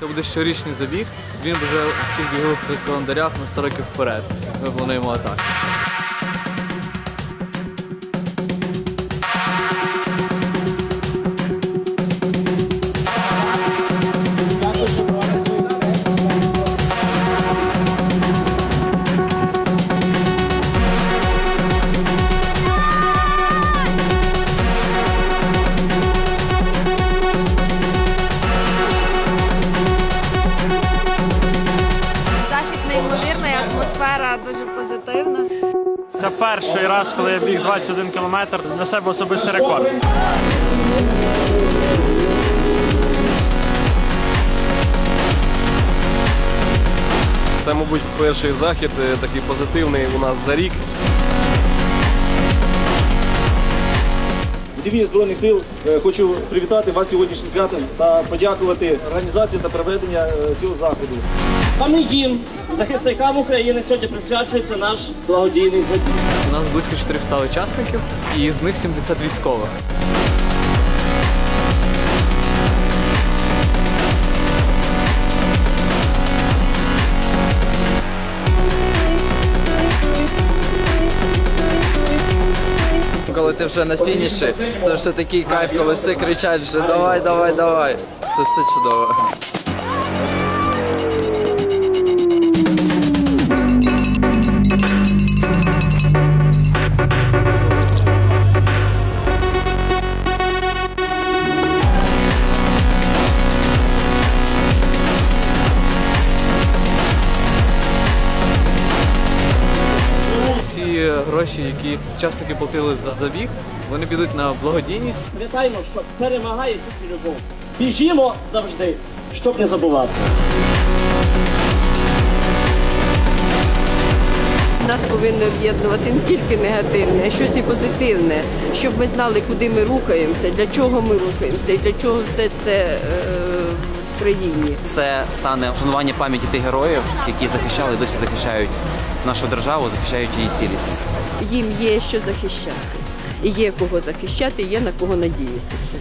Це буде щорічний забіг. Він вже у всіх бігових календарях на 100 років вперед. Ми плануємо атаку. Атмосфера дуже позитивна. Це перший раз, коли я біг 21 кілометр для себе особистий рекорд. Це, мабуть, перший захід е, такий позитивний у нас за рік. Від імені Збройних сил е, хочу привітати вас сьогоднішнім святом та подякувати організації та проведення е, цього заходу. Саме їм, захисникам України, сьогодні присвячується наш благодійний захід. У нас близько 400 учасників, і з них 70 військових. Коли ти вже на фініші, це вже такий кайф, коли всі кричать вже давай, давай, давай. Це все чудово. Всі гроші, які учасники платили за забіг, вони підуть на благодійність. Пам'ятаємо, що перемагає тільки любов. Біжімо завжди, щоб не забувати. Нас повинно об'єднувати не тільки негативне, а щось і позитивне, щоб ми знали, куди ми рухаємося, для чого ми рухаємося і для чого все це е, в країні. Це стане вшанування пам'яті тих героїв, які захищали і досі захищають нашу державу, захищають її цілісність. Їм є що захищати. Є кого захищати, є на кого надіятися.